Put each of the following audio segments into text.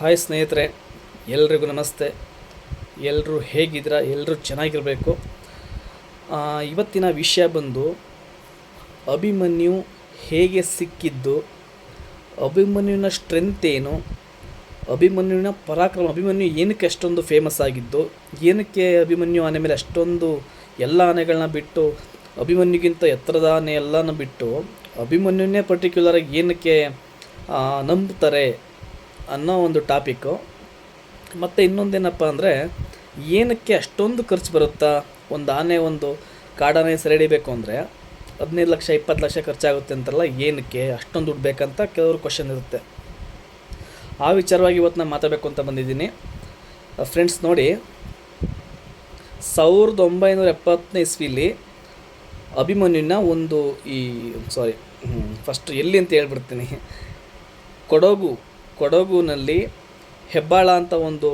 Hi ಸ್ನೇಹಿತರೆ, ಎಲ್ರಿಗೂ ನಮಸ್ತೆ. ಎಲ್ಲರೂ ಹೇಗಿದ್ದೀರಾ? ಎಲ್ಲರೂ ಚೆನ್ನಾಗಿರಬೇಕು. ಇವತ್ತಿನ ವಿಷಯ ಬಂದು, ಅಭಿಮನ್ಯು ಹೇಗೆ ಸಿಕ್ಕಿದ್ದು, ಅಭಿಮನ್ಯುವಿನ ಸ್ಟ್ರೆಂತ್ ಏನು, ಅಭಿಮನ್ಯುವಿನ ಪರಾಕ್ರಮ, ಅಭಿಮನ್ಯು ಏನಕ್ಕೆ ಅಷ್ಟೊಂದು ಫೇಮಸ್ ಆಗಿದ್ದು, ಏನಕ್ಕೆ ಅಭಿಮನ್ಯು ಆನೆ ಮೇಲೆ ಅಷ್ಟೊಂದು ಎಲ್ಲ ಆನೆಗಳನ್ನ ಬಿಟ್ಟು, ಅಭಿಮನ್ಯುಗಿಂತ ಎತ್ತರದ ಆನೆ ಎಲ್ಲನ ಬಿಟ್ಟು, ಅಭಿಮನ್ಯುನೇ ಪರ್ಟಿಕ್ಯುಲರಾಗಿ ಏನಕ್ಕೆ ನಂಬ್ತಾರೆ ಅನ್ನೋ ಒಂದು ಟಾಪಿಕ್ಕು. ಮತ್ತು ಇನ್ನೊಂದೇನಪ್ಪ ಅಂದರೆ, ಏನಕ್ಕೆ ಅಷ್ಟೊಂದು ಖರ್ಚು ಬರುತ್ತಾ? ಒಂದು ಆನೆ ಒಂದು ಕಾಡಾನೆ ಸೆರೆ ಹಿಡಿಬೇಕು ಅಂದರೆ, ಹದಿನೈದು ಲಕ್ಷ, ಇಪ್ಪತ್ತು ಲಕ್ಷ ಖರ್ಚಾಗುತ್ತೆ ಅಂತಲ್ಲ ಏನಕ್ಕೆ? ಅಷ್ಟೊಂದು ದುಡ್ಡು ಬೇಕಂತ ಕೆಲವರು ಕ್ವಶನ್ ಇರುತ್ತೆ. ಆ ವಿಚಾರವಾಗಿ ಇವತ್ತು ನಾನು ಮಾತಾಡಬೇಕು ಅಂತ ಬಂದಿದ್ದೀನಿ. ಫ್ರೆಂಡ್ಸ್ ನೋಡಿ, ಸಾವಿರದ ಒಂಬೈನೂರ ಎಪ್ಪತ್ತನೇ ಇಸ್ವಿಲಿ ಅಭಿಮನ್ಯುನ ಒಂದು ಈ ಸಾರಿ ಫಸ್ಟ್ ಎಲ್ಲಿ ಅಂತ ಹೇಳ್ಬಿಡ್ತೀನಿ. ಕೊಡಗು. ಕೊಡಗುನಲ್ಲಿ ಹೆಬ್ಬಾಳ ಅಂತ ಒಂದು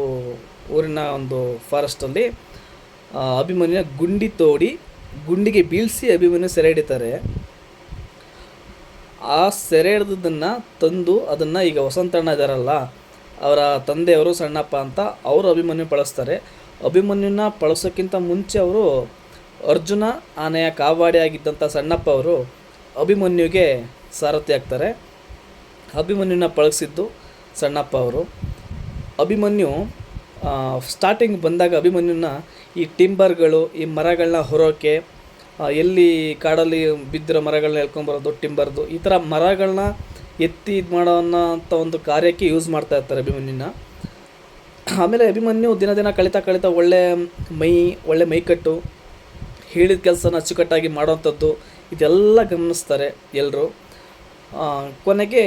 ಊರಿನ ಒಂದು ಫಾರೆಸ್ಟಲ್ಲಿ ಅಭಿಮನ್ಯ ಗುಂಡಿ ತೋಡಿ ಗುಂಡಿಗೆ ಬೀಳಿಸಿ ಅಭಿಮನ್ಯು ಸೆರೆ ಹಿಡಿತಾರೆ ಆ ಸೆರೆ ಹಿಡಿದದನ್ನು ತಂದು ಅದನ್ನು ಈಗ ವಸಂತಣ್ಣ ಇದ್ದಾರಲ್ಲ ಅವರ ತಂದೆಯವರು ಸಣ್ಣಪ್ಪ ಅಂತ ಅವರು ಅಭಿಮನ್ಯು ಬಳಸ್ತಾರೆ. ಅಭಿಮನ್ಯುನ ಬಳಸೋಕ್ಕಿಂತ ಮುಂಚೆ ಅವರು ಅರ್ಜುನ ಆನೆಯ ಕಾವಾಡಿ ಆಗಿದ್ದಂಥ ಸಣ್ಣಪ್ಪ ಅವರು ಅಭಿಮನ್ಯುಗೆ ಸಾರಥಿ ಆಗ್ತಾರೆ. ಅಭಿಮನ್ಯುನ ಪಳಗಿಸಿದ್ದು ಸಣ್ಣಪ್ಪ ಅವರು. ಅಭಿಮನ್ಯು ಸ್ಟಾರ್ಟಿಂಗ್ ಬಂದಾಗ ಅಭಿಮನ್ಯುನ ಈ ಟಿಂಬರ್ಗಳು, ಈ ಮರಗಳನ್ನ ಹೊರೋಕೆ ಎಲ್ಲಿ ಕಾಡಲ್ಲಿ ಬಿದ್ದಿರೋ ಮರಗಳನ್ನ ಎಳ್ಕೊಂಬರೋದು ಟಿಂಬರ್ದು, ಈ ಥರ ಮರಗಳನ್ನ ಎತ್ತಿ ಇದು ಮಾಡೋ ಅನ್ನೋಂಥ ಒಂದು ಕಾರ್ಯಕ್ಕೆ ಯೂಸ್ ಮಾಡ್ತಾ ಇರ್ತಾರೆ ಅಭಿಮನ್ಯುನ. ಆಮೇಲೆ ಅಭಿಮನ್ಯು ದಿನ ದಿನ ಕಳೀತಾ ಕಳಿತಾ ಒಳ್ಳೆ ಮೈ, ಒಳ್ಳೆ ಮೈಕಟ್ಟು ಹೇಳಿದ ಕೆಲಸನ ಅಚ್ಚುಕಟ್ಟಾಗಿ ಮಾಡೋವಂಥದ್ದು ಇದೆಲ್ಲ ಗಮನಿಸ್ತಾರೆ ಎಲ್ಲರೂ ಕೊನೆಗೆ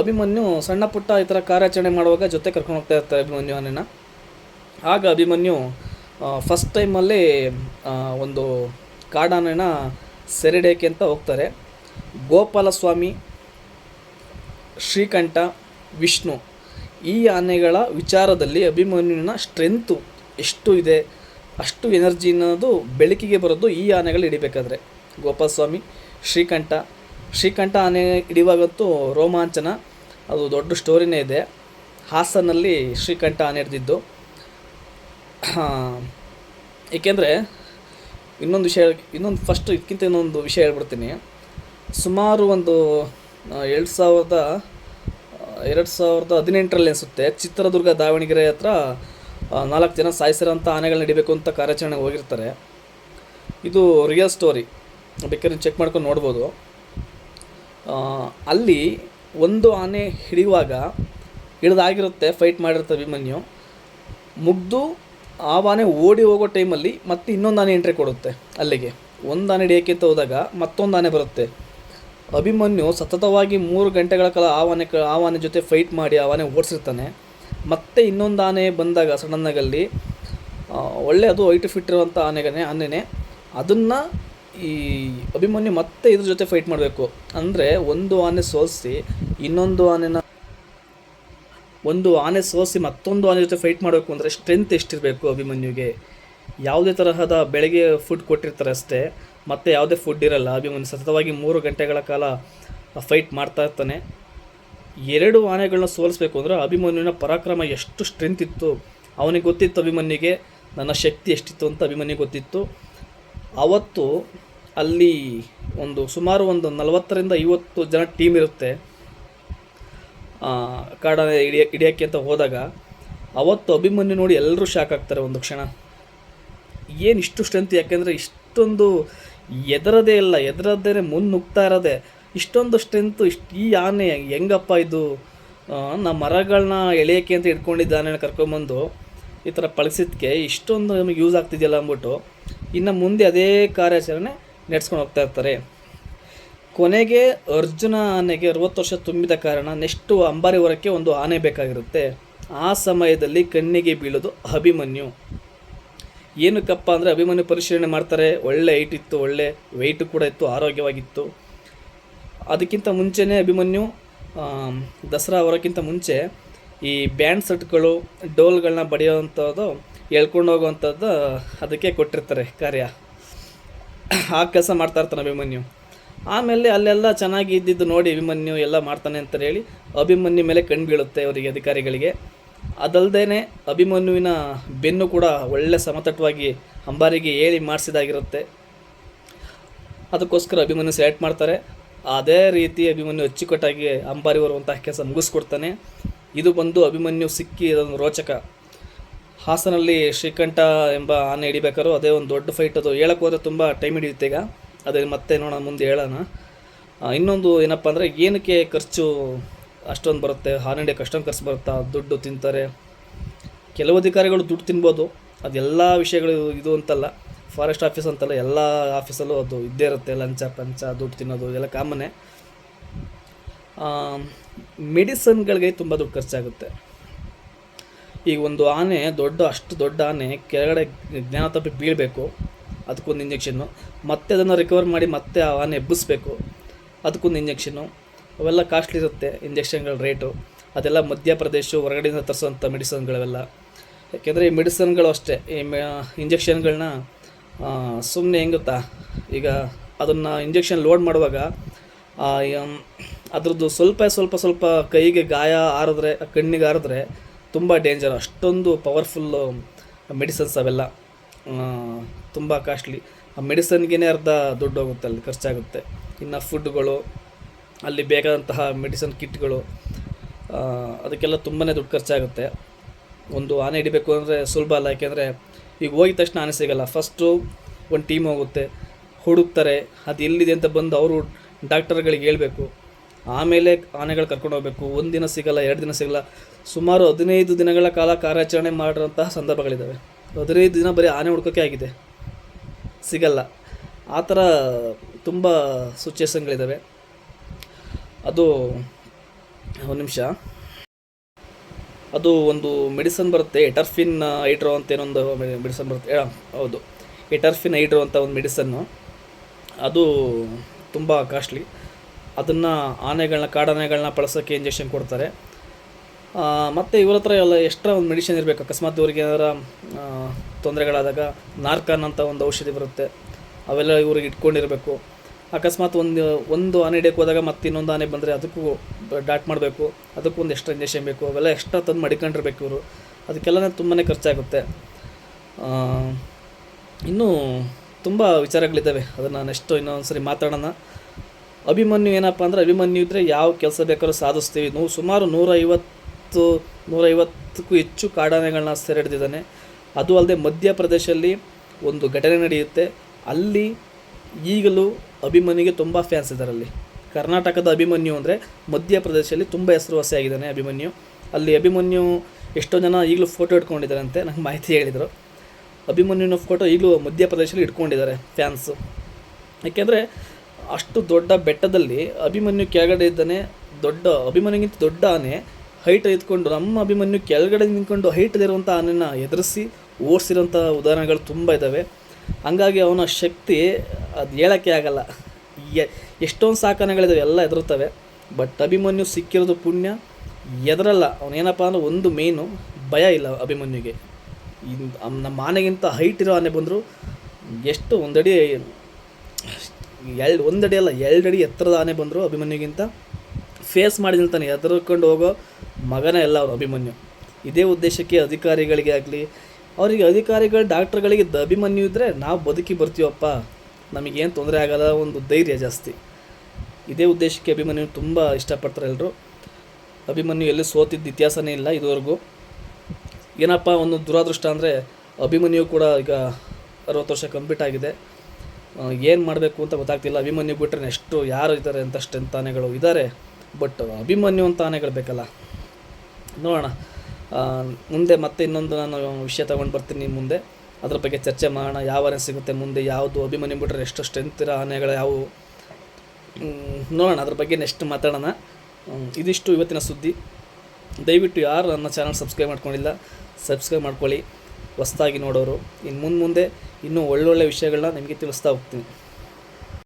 ಅಭಿಮನ್ಯು ಸಣ್ಣ ಪುಟ್ಟ ಈ ಥರ ಕಾರ್ಯಾಚರಣೆ ಮಾಡುವಾಗ ಜೊತೆ ಕರ್ಕೊಂಡು ಹೋಗ್ತಾ ಇರ್ತಾರೆ ಅಭಿಮನ್ಯು ಆನೆನ ಆಗ ಅಭಿಮನ್ಯು ಫಸ್ಟ್ ಟೈಮಲ್ಲಿ ಒಂದು ಕಾಡಾನೆನ ಸೆರೆಡೇಕೆ ಅಂತ ಹೋಗ್ತಾರೆ. ಗೋಪಾಲಸ್ವಾಮಿ, ಶ್ರೀಕಂಠ, ವಿಷ್ಣು ಈ ಆನೆಗಳ ವಿಚಾರದಲ್ಲಿ ಅಭಿಮನ್ಯುವಿನ ಸ್ಟ್ರೆಂತು ಎಷ್ಟು ಇದೆ, ಅಷ್ಟು ಎನರ್ಜಿ ಅನ್ನೋದು ಬೆಳಕಿಗೆ ಬರೋದು ಈ ಆನೆಗಳು ಹಿಡಿಬೇಕಾದ್ರೆ. ಗೋಪಾಲಸ್ವಾಮಿ, ಶ್ರೀಕಂಠ ಶ್ರೀಕಂಠ ಆನೆ ಹಿಡಿಯುವಾಗಂತೂ ರೋಮಾಂಚನ, ಅದು ದೊಡ್ಡ ಸ್ಟೋರಿನೇ ಇದೆ. ಹಾಸನಲ್ಲಿ ಶ್ರೀಕಂಠ ಆನೆ ಹಿಡಿದಿದ್ದು. ಏಕೆಂದರೆ ಇನ್ನೊಂದು ವಿಷಯ, ಇನ್ನೊಂದು ಫಸ್ಟ್ ಇದಕ್ಕಿಂತ ಇನ್ನೊಂದು ವಿಷಯ ಹೇಳ್ಬಿಡ್ತೀನಿ. ಸುಮಾರು ಒಂದು ಎರಡು ಸಾವಿರದ ಎರಡು ಸಾವಿರದ ಹದಿನೆಂಟರಲ್ಲಿ ಅನಿಸುತ್ತೆ, ಚಿತ್ರದುರ್ಗ ದಾವಣಗೆರೆ ಹತ್ರ ನಾಲ್ಕು ಜನ ಸಾಯಿಸಿರೋಂಥ ಆನೆಗಳನ್ನ ನಡಿಬೇಕು ಅಂತ ಕಾರ್ಯಾಚರಣೆಗೆ ಹೋಗಿರ್ತಾರೆ. ಇದು ರಿಯಲ್ ಸ್ಟೋರಿ ಬೇಕಾದ್ರೆ ಚೆಕ್ ಮಾಡ್ಕೊಂಡು ನೋಡ್ಬೋದು. ಅಲ್ಲಿ ಒಂದು ಆನೆ ಹಿಡಿಯುವಾಗ ಹಿಡಿದಾಗಿರುತ್ತೆ ಫೈಟ್ ಮಾಡಿರುತ್ತೆ ಅಭಿಮನ್ಯು. ಮುಗ್ದು ಆ ಆನೆ ಓಡಿ ಹೋಗೋ ಟೈಮಲ್ಲಿ ಮತ್ತೆ ಇನ್ನೊಂದು ಆನೆ ಎಂಟ್ರಿ ಕೊಡುತ್ತೆ ಅಲ್ಲಿಗೆ. ಒಂದು ಆನೆ ಹಿಡಿಯೋಕ್ಕೆ ಅಂತ ಹೋದಾಗ ಮತ್ತೊಂದು ಆನೆ ಬರುತ್ತೆ. ಅಭಿಮನ್ಯು ಸತತವಾಗಿ ಮೂರು ಗಂಟೆಗಳ ಕಾಲ ಆ ಆನೆ ಆ ಆನೆ ಜೊತೆ ಫೈಟ್ ಮಾಡಿ ಆ ಆನೆ ಓಡಿಸಿರ್ತಾನೆ. ಮತ್ತೆ ಇನ್ನೊಂದು ಆನೆ ಬಂದಾಗ ಸಡನ್ನಾಗಲ್ಲಿ ಒಳ್ಳೆಯದು ವೈಟ್ ಫಿಟ್ ಇರುವಂಥ ಆನೆಗನೆ ಆನೆನೇ. ಅದನ್ನು ಈ ಅಭಿಮನ್ಯು ಮತ್ತೆ ಇದ್ರ ಜೊತೆ ಫೈಟ್ ಮಾಡಬೇಕು. ಅಂದರೆ ಒಂದು ಆನೆ ಸೋಲಿಸಿ ಇನ್ನೊಂದು ಆನೆನ ಒಂದು ಆನೆ ಸೋಸಿ ಮತ್ತೊಂದು ಆನೆ ಜೊತೆ ಫೈಟ್ ಮಾಡಬೇಕು ಅಂದರೆ ಸ್ಟ್ರೆಂತ್ ಎಷ್ಟಿರಬೇಕು ಅಭಿಮನ್ಯುಗೆ? ಯಾವುದೇ ತರಹದ ಬೆಳಗ್ಗೆ ಫುಡ್ ಕೊಟ್ಟಿರ್ತಾರೆ ಅಷ್ಟೇ. ಮತ್ತೆ ಯಾವುದೇ ಫುಡ್ ಇರಲ್ಲ. ಅಭಿಮನ್ಯು ಸತತವಾಗಿ ಮೂರು ಗಂಟೆಗಳ ಕಾಲ ಫೈಟ್ ಮಾಡ್ತಾ ಇರ್ತಾನೆ. ಎರಡು ಆನೆಗಳನ್ನ ಸೋಲಿಸ್ಬೇಕು ಅಂದರೆ ಅಭಿಮನ್ಯುವಿನ ಪರಾಕ್ರಮ ಎಷ್ಟು ಸ್ಟ್ರೆಂತ್ ಇತ್ತು, ಅವನಿಗೆ ಗೊತ್ತಿತ್ತು ಅಭಿಮನ್ಯುಗೆ, ನನ್ನ ಶಕ್ತಿ ಎಷ್ಟಿತ್ತು ಅಂತ ಅಭಿಮನ್ಯು ಗೊತ್ತಿತ್ತು. ಅವತ್ತು ಅಲ್ಲಿ ಒಂದು ಸುಮಾರು ಒಂದು ನಲವತ್ತರಿಂದ ಐವತ್ತು ಜನ ಟೀಮ್ ಇರುತ್ತೆ. ಕಾಡ ಹಿಡಿಯ, ಹಿಡಿಯೋಕ್ಕೆ ಅಂತ ಹೋದಾಗ ಅವತ್ತು ಅಭಿಮನ್ಯು ನೋಡಿ ಎಲ್ಲರೂ ಶಾಕ್ ಆಗ್ತಾರೆ ಒಂದು ಕ್ಷಣ. ಏನು ಇಷ್ಟು ಸ್ಟ್ರೆಂತ್ ಯಾಕೆಂದರೆ ಇಷ್ಟೊಂದು ಎದರದೇ ಇಲ್ಲ ಎದರದೇ ಮುನ್ನುಗ್ತಾ ಇರೋದೆ. ಇಷ್ಟೊಂದು ಸ್ಟ್ರೆಂತು ಇಷ್ಟು ಈ ಆನೆ ಹೆಂಗಪ್ಪ ಇದು? ನಮ್ಮ ಮರಗಳನ್ನ ಎಳೆಯೋಕೆ ಅಂತ ಇಟ್ಕೊಂಡಿದ್ದಾನೆ ಕರ್ಕೊಂಬಂದು ಈ ಥರ ಪಳಸಿದಕ್ಕೆ ಇಷ್ಟೊಂದು ನಮಗೆ ಯೂಸ್ ಆಗ್ತಿದೆಯಲ್ಲ ಅಂದ್ಬಿಟ್ಟು. ಇನ್ನು ಮುಂದೆ ಅದೇ ಕಾರ್ಯಾಚರಣೆ ನಡೆಸ್ಕೊಂಡು ಹೋಗ್ತಾ ಇರ್ತಾರೆ. ಕೊನೆಗೆ ಅರ್ಜುನ ಆನೆಗೆ ಅರವತ್ತು ವರ್ಷ ತುಂಬಿದ ಕಾರಣ ನೆಕ್ಸ್ಟು ಅಂಬಾರಿ ಹೊರಕ್ಕೆ ಒಂದು ಆನೆ ಬೇಕಾಗಿರುತ್ತೆ. ಆ ಸಮಯದಲ್ಲಿ ಕಣ್ಣಿಗೆ ಬೀಳೋದು ಅಭಿಮನ್ಯು. ಏನಕ್ಕಪ್ಪ ಅಂದರೆ ಅಭಿಮನ್ಯು ಪರಿಶೀಲನೆ ಮಾಡ್ತಾರೆ. ಒಳ್ಳೆ ಹೈಟ್ ಇತ್ತು, ಒಳ್ಳೆ ವೆಯ್ಟು ಕೂಡ ಇತ್ತು, ಆರೋಗ್ಯವಾಗಿತ್ತು. ಅದಕ್ಕಿಂತ ಮುಂಚೆನೇ ಅಭಿಮನ್ಯು ದಸರಾ ವರಕ್ಕಿಂತ ಮುಂಚೆ ಈ ಬ್ಯಾಂಡ್ ಸೆಟ್ಗಳು ಡೋಲ್ಗಳನ್ನ ಬಡಿಯೋವಂಥದ್ದು, ಎಳ್ಕೊಂಡು ಹೋಗುವಂಥದ್ದು ಅದಕ್ಕೆ ಕೊಟ್ಟಿರ್ತಾರೆ ಕಾರ್ಯ. ಆ ಕೆಲಸ ಮಾಡ್ತಾ ಇರ್ತಾನೆ ಅಭಿಮನ್ಯು. ಆಮೇಲೆ ಅಲ್ಲೆಲ್ಲ ಚೆನ್ನಾಗಿ ಇದ್ದಿದ್ದು ನೋಡಿ ಅಭಿಮನ್ಯು ಎಲ್ಲ ಮಾಡ್ತಾನೆ ಅಂತ ಹೇಳಿ ಅಭಿಮನ್ಯು ಮೇಲೆ ಕಣ್ಣು ಬೀಳುತ್ತೆ ಅವರಿಗೆ ಅಧಿಕಾರಿಗಳಿಗೆ. ಅದಲ್ಲದೆ ಅಭಿಮನ್ಯುವಿನ ಬೆನ್ನು ಕೂಡ ಒಳ್ಳೆ ಸಮತಟ್ಟವಾಗಿ ಅಂಬಾರಿಗೆ ಹೇಳಿ ಮಾಡಿಸಿದಾಗಿರುತ್ತೆ. ಅದಕ್ಕೋಸ್ಕರ ಅಭಿಮನ್ಯು ಸೆಲೆಕ್ಟ್ ಮಾಡ್ತಾರೆ. ಅದೇ ರೀತಿ ಅಭಿಮನ್ಯು ಅಚ್ಚುಕಟ್ಟಾಗಿ ಅಂಬಾರಿ ಬರುವಂತಹ ಕೆಲಸ ಮುಗಿಸ್ಕೊಡ್ತಾನೆ. ಇದು ಬಂದು ಅಭಿಮನ್ಯು ಸಿಕ್ಕಿ ಇದೊಂದು ರೋಚಕ. ಹಾಸನಲ್ಲಿ ಶ್ರೀಕಂಠ ಎಂಬ ಆನೆ ಹಿಡಿಬೇಕಾದ್ರು ಅದೇ ಒಂದು ದೊಡ್ಡ ಫೈಟ್ ಅದು. ಹೇಳಕ್ಕೆ ಹೋದರೆ ತುಂಬ ಟೈಮ್ ಹಿಡಿಯುತ್ತೆ ಈಗ. ಅದೇ ಮತ್ತೆ ನೋಡೋಣ, ಮುಂದೆ ಹೇಳೋಣ. ಇನ್ನೊಂದು ಏನಪ್ಪ ಅಂದರೆ ಏನಕ್ಕೆ ಖರ್ಚು ಅಷ್ಟೊಂದು ಬರುತ್ತೆ? ಹಿಡಿಯೋಕೆ ಅಷ್ಟೊಂದು ಖರ್ಚು ಬರುತ್ತಾ? ದುಡ್ಡು ತಿಂತಾರೆ. ಕೆಲವು ಅಧಿಕಾರಿಗಳು ದುಡ್ಡು ತಿನ್ಬೋದು. ಅದೆಲ್ಲ ವಿಷಯಗಳು ಇದು ಅಂತಲ್ಲ. ಫಾರೆಸ್ಟ್ ಆಫೀಸ್ ಅಂತಲ್ಲ, ಎಲ್ಲ ಆಫೀಸಲ್ಲೂ ಅದು ಇದ್ದೇ ಇರುತ್ತೆ. ಲಂಚ, ಪಂಚ, ದುಡ್ಡು ತಿನ್ನೋದು ಇದೆಲ್ಲ ಕಾಮನ್ನೇ ಮೆಡಿಸನ್ಗಳಿಗೆ ತುಂಬ ದುಡ್ಡು ಖರ್ಚಾಗುತ್ತೆ. ಈಗ ಒಂದು ಆನೆ, ದೊಡ್ಡ, ಅಷ್ಟು ದೊಡ್ಡ ಆನೆ, ಕೆಳಗಡೆ ಜ್ಞಾನ ತಪ್ಪಿ ಬೀಳಬೇಕು. ಅದಕ್ಕೊಂದು ಇಂಜೆಕ್ಷನ್ನು ಮತ್ತೆ ಅದನ್ನು ರಿಕವರ್ ಮಾಡಿ ಮತ್ತೆ ಆ ಆನೆ ಎಬ್ಬಿಸ್ಬೇಕು. ಅದಕ್ಕೊಂದು ಇಂಜೆಕ್ಷನ್ನು ಅವೆಲ್ಲ ಕಾಸ್ಟ್ಲಿ ಇರುತ್ತೆ ಇಂಜೆಕ್ಷನ್ಗಳ ರೇಟು ಅದೆಲ್ಲ ಮಧ್ಯಪ್ರದೇಶ, ಹೊರಗಡೆಯಿಂದ ತರಿಸೋಂಥ ಮೆಡಿಸನ್ಗಳವೆಲ್ಲ ಯಾಕೆಂದರೆ ಈ ಮೆಡಿಸನ್ಗಳು ಅಷ್ಟೇ. ಈ ಇಂಜೆಕ್ಷನ್ಗಳನ್ನ ಸುಮ್ಮನೆ ಹೆಂಗೆ ಈಗ ಅದನ್ನು ಇಂಜೆಕ್ಷನ್ ಲೋಡ್ ಮಾಡುವಾಗ ಅದ್ರದ್ದು ಸ್ವಲ್ಪ ಸ್ವಲ್ಪ ಸ್ವಲ್ಪ ಕೈಗೆ ಗಾಯ ಆರಿದ್ರೆ, ಕಣ್ಣಿಗೆ ಆರಿದ್ರೆ ತುಂಬ ಡೇಂಜರ್ ಅಷ್ಟೊಂದು ಪವರ್ಫುಲ್ಲು ಮೆಡಿಸನ್ಸ್ ಅವೆಲ್ಲ ತುಂಬ ಕಾಸ್ಟ್ಲಿ ಆ ಮೆಡಿಸನ್ಗೆ ಅರ್ಧ ದುಡ್ಡು ಹೋಗುತ್ತೆ, ಅಲ್ಲಿ ಖರ್ಚಾಗುತ್ತೆ. ಇನ್ನು ಫುಡ್ಗಳು ಅಲ್ಲಿ ಬೇಕಾದಂತಹ ಮೆಡಿಸನ್ ಕಿಟ್ಗಳು ಅದಕ್ಕೆಲ್ಲ ತುಂಬಾ ದುಡ್ಡು ಖರ್ಚಾಗುತ್ತೆ. ಒಂದು ಆನೆ ಹಿಡಿಬೇಕು ಅಂದರೆ ಸುಲಭ ಅಲ್ಲ, ಯಾಕೆಂದರೆ ಈಗ ಹೋಗಿದ ತಕ್ಷಣ ಆನೆ ಸಿಗಲ್ಲ. ಫಸ್ಟು ಒಂದು ಟೀಮ್ ಹೋಗುತ್ತೆ, ಹುಡುಕ್ತಾರೆ, ಅದು ಎಲ್ಲಿದೆ ಅಂತ ಬಂದು ಅವರು ಡಾಕ್ಟರ್ಗಳಿಗೆ ಹೇಳಬೇಕು. ಆಮೇಲೆ ಆನೆಗಳು ಕರ್ಕೊಂಡು ಹೋಗಬೇಕು. ಒಂದು ದಿನ ಸಿಗಲ್ಲ, ಎರಡು ದಿನ ಸಿಗಲ್ಲ. ಸುಮಾರು ಹದಿನೈದು ದಿನಗಳ ಕಾಲ ಕಾರ್ಯಾಚರಣೆ ಮಾಡಿರೋಂತಹ ಸಂದರ್ಭಗಳಿದ್ದಾವೆ ಹದಿನೈದು ದಿನ ಬರೀ ಆನೆ ಹುಡ್ಕೋಕೆ ಆಗಿದೆ. ಸಿಗಲ್ಲ. ಆ ಥರ ತುಂಬ ಸಿಚುವೇಶನ್ಗಳಿದ್ದಾವೆ ಅದು ಒಂದು ನಿಮಿಷ. ಅದು ಒಂದು ಮೆಡಿಸನ್ ಬರುತ್ತೆ. ಎಟರ್ಫಿನ್ ಐಡ್ರೋ ಅಂತ ಏನೊಂದು ಮೆಡಿಸನ್ ಬರುತ್ತೆ. ಹೌದು. ಎಟರ್ಫಿನ್ ಐಡ್ರೋ ಅಂತ ಒಂದು ಮೆಡಿಸನ್ನು. ಅದು ತುಂಬ ಕಾಸ್ಟ್ಲಿ. ಅದನ್ನು ಆನೆಗಳನ್ನ ಕಾಡಾನೆಗಳನ್ನ ಬಳಸೋಕ್ಕೆ ಇಂಜೆಕ್ಷನ್ ಕೊಡ್ತಾರೆ. ಮತ್ತು ಇವ್ರ ಹತ್ರ ಎಲ್ಲ ಎಕ್ಸ್ಟ್ರಾ ಒಂದು ಮೆಡಿಷನ್ ಇರಬೇಕು. ಅಕಸ್ಮಾತ್ ಇವ್ರಿಗೆ ಏನಾರ ಆ, ತೊಂದರೆಗಳಾದಾಗ ನಾರ್ಕನ್ ಅಂತ ಒಂದು ಔಷಧಿ ಬರುತ್ತೆ. ಅವೆಲ್ಲ ಇವ್ರಿಗೆ ಇಟ್ಕೊಂಡಿರಬೇಕು. ಅಕಸ್ಮಾತ್ ಒಂದು ಒಂದು ಆನೆ ಹಿಡಿಯಕ್ಕೆ ಹೋದಾಗ ಮತ್ತೆ ಇನ್ನೊಂದು ಆನೆ ಬಂದರೆ ಅದಕ್ಕೂ ಡಾಟ್ ಮಾಡಬೇಕು. ಅದಕ್ಕೂ ಒಂದು ಎಕ್ಸ್ಟ್ರಾ ಇಂಜೆಕ್ಷನ್ ಬೇಕು. ಅವೆಲ್ಲ ಎಕ್ಸ್ಟ್ರಾ ತಂದು ಮಡಿಕೊಂಡಿರ್ಬೇಕು ಇವರು. ಅದಕ್ಕೆಲ್ಲ ತುಂಬಾ ಖರ್ಚಾಗುತ್ತೆ. ಇನ್ನೂ ತುಂಬ ವಿಚಾರಗಳಿದ್ದಾವೆ. ಅದನ್ನು ನೆಕ್ಸ್ಟು ಇನ್ನೊಂದು ಸರಿ ಮಾತಾಡೋಣ. ಅಭಿಮನ್ಯು ಏನಪ್ಪ ಅಂದರೆ ಅಭಿಮನ್ಯು ಇದ್ದರೆ ಯಾವ ಕೆಲಸ ಬೇಕಾದ್ರೂ ಸಾಧಿಸ್ತೀವಿ. ನಾವು ಸುಮಾರು ನೂರೈವತ್ತು ನೂರೈವತ್ತಕ್ಕೂ ಹೆಚ್ಚು ಕಾಡಾನೆಗಳನ್ನ ಸೆರೆ ಹಿಡಿದಿದ್ದಾನೆ. ಅದು ಅಲ್ಲದೆ ಮಧ್ಯಪ್ರದೇಶದಲ್ಲಿ ಒಂದು ಘಟನೆ ನಡೆಯುತ್ತೆ. ಅಲ್ಲಿ ಈಗಲೂ ಅಭಿಮನ್ಯುಗೆ ತುಂಬ ಫ್ಯಾನ್ಸ್ ಇದ್ದಾರೆ ಅಲ್ಲಿ ಕರ್ನಾಟಕದ ಅಭಿಮನ್ಯು ಅಂದರೆ ಮಧ್ಯಪ್ರದೇಶದಲ್ಲಿ ತುಂಬ ಹೆಸರುವಾಸಿಯಾಗಿದ್ದಾನೆ ಅಭಿಮನ್ಯು. ಅಲ್ಲಿ ಅಭಿಮನ್ಯು ಎಷ್ಟೋ ಜನ ಈಗಲೂ ಫೋಟೋ ಇಟ್ಕೊಂಡಿದ್ದಾರೆ ಅಂತೆ ನಂಗೆ ಮಾಹಿತಿ ಹೇಳಿದರು. ಅಭಿಮನ್ಯುನ ಫೋಟೋ ಈಗಲೂ ಮಧ್ಯಪ್ರದೇಶದಲ್ಲಿ ಇಟ್ಕೊಂಡಿದ್ದಾರೆ ಫ್ಯಾನ್ಸು ಯಾಕೆಂದರೆ ಅಷ್ಟು ದೊಡ್ಡ ಬೆಟ್ಟದಲ್ಲಿ ಅಭಿಮನ್ಯು ಕೆಳಗಡೆ ಇದ್ದಾನೆ, ದೊಡ್ಡ ಅಭಿಮನ್ಯುಗಿಂತ ದೊಡ್ಡ ಆನೆ ಹೈಟ್ ಎತ್ಕೊಂಡು ನಮ್ಮ ಅಭಿಮನ್ಯು ಕೆಳಗಡೆ ನಿಂತ್ಕೊಂಡು ಹೈಟಲ್ಲಿರುವಂಥ ಆನೆನ ಎದುರಿಸಿ ಓಡಿಸಿರೋಂಥ ಉದಾಹರಣೆಗಳು ತುಂಬ ಇದ್ದಾವೆ ಹಂಗಾಗಿ ಅವನ ಶಕ್ತಿ ಅದು ಹೇಳೋಕ್ಕೆ ಆಗಲ್ಲ. ಎಷ್ಟೊಂದು ಸಾಕಾನೆಗಳಿದಾವೆ ಎಲ್ಲ ಎದುರುತ್ತವೆ ಬಟ್ ಅಭಿಮನ್ಯು ಸಿಕ್ಕಿರೋದು ಪುಣ್ಯ. ಎದರಲ್ಲ ಅವನೇನಪ್ಪ ಅಂದ್ರೆ ಒಂದು ಮೇನು, ಭಯ ಇಲ್ಲ ಅಭಿಮನ್ಯುಗೆ. ನಮ್ಮ ಆನೆಗಿಂತ ಹೈಟ್ ಇರೋ ಆನೆ ಬಂದರೂ, ಎಷ್ಟು ಒಂದಡಿ ಎರಡು ಒಂದಡಿ ಅಲ್ಲ, ಎರಡಡಿ ಎತ್ತರದ ಆನೆ ಬಂದರು ಅಭಿಮನ್ಯುಗಿಂತ. ಫೇಸ್ ಮಾಡಿ ನಿಲ್ತಾನೆ ಎದುರ್ಕೊಂಡು ಹೋಗೋ ಮಗನೇ ಎಲ್ಲ ಅವರು ಅಭಿಮನ್ಯು. ಇದೇ ಉದ್ದೇಶಕ್ಕೆ ಅಧಿಕಾರಿಗಳಿಗೆ ಆಗಲಿ, ಅವರಿಗೆ ಅಧಿಕಾರಿಗಳು, ಡಾಕ್ಟ್ರುಗಳಿಗೆ ಅಭಿಮನ್ಯು ಇದ್ದರೆ ನಾವು ಬದುಕಿ ಬರ್ತೀವಪ್ಪ. ನಮಗೇನು ತೊಂದರೆ ಆಗಲ್ಲ, ಒಂದು ಧೈರ್ಯ ಜಾಸ್ತಿ. ಇದೇ ಉದ್ದೇಶಕ್ಕೆ ಅಭಿಮನ್ಯು ತುಂಬ ಇಷ್ಟಪಡ್ತಾರೆ ಎಲ್ಲರೂ ಅಭಿಮನ್ಯು ಎಲ್ಲಿ ಸೋತಿದ್ದ ಇತಿಹಾಸನೇ ಇಲ್ಲ ಇದುವರೆಗೂ. ಏನಪ್ಪ, ಒಂದು ದುರಾದೃಷ್ಟ ಅಂದರೆ ಅಭಿಮನ್ಯು ಕೂಡ ಈಗ ಅರವತ್ತು ವರ್ಷ ಕಂಪ್ಲೀಟ್ ಆಗಿದೆ. ಏನು ಮಾಡಬೇಕು ಅಂತ ಗೊತ್ತಾಗ್ತಿಲ್ಲ. ಅಭಿಮನ್ಯು ಬಿಟ್ಟರೆ ನೆಕ್ಸ್ಟು ಯಾರು ಇದ್ದಾರೆ ಅಂತ ಸ್ಟ್ರೆಂತ್ ಆನೆಗಳು ಇದ್ದಾರೆ ಬಟ್ ಅಭಿಮನ್ಯು ಅಂತ ಆನೆಗಳು ಬೇಕಲ್ಲ. ನೋಡೋಣ. ಮುಂದೆ ಮತ್ತೆ ಇನ್ನೊಂದು ನಾನು ವಿಷಯ ತಗೊಂಡು ಬರ್ತೀನಿ ಮುಂದೆ. ಅದ್ರ ಬಗ್ಗೆ ಚರ್ಚೆ ಮಾಡೋಣ. ಯಾವ ಸಿಗುತ್ತೆ ಮುಂದೆ, ಯಾವುದು? ಅಭಿಮನ್ಯು ಬಿಟ್ಟರೆ ಎಷ್ಟು ಸ್ಟ್ರೆಂತ್ ಇರೋ ಆನೆಗಳು ಯಾವುವು? ನೋಡೋಣ. ಅದ್ರ ಬಗ್ಗೆ ನೆಕ್ಸ್ಟ್ ಮಾತಾಡೋಣ. ಇದಿಷ್ಟು ಇವತ್ತಿನ ಸುದ್ದಿ. ದಯವಿಟ್ಟು ಯಾರು ನನ್ನ ಚಾನಲ್ ಸಬ್ಸ್ಕ್ರೈಬ್ ಮಾಡ್ಕೊಂಡಿಲ್ಲ ಸಬ್ಸ್ಕ್ರೈಬ್ ಮಾಡ್ಕೊಳ್ಳಿ. ಹೊಸ್ದಾಗಿ ನೋಡೋರು. ಇನ್ನು ಮುಂದೆ ಮುಂದೆ ಇನ್ನೂ ಒಳ್ಳೊಳ್ಳೆ ವಿಷಯಗಳನ್ನ ನಿಮಗೆ ತಿಳಿಸ್ತಾ ಹೋಗ್ತೀನಿ.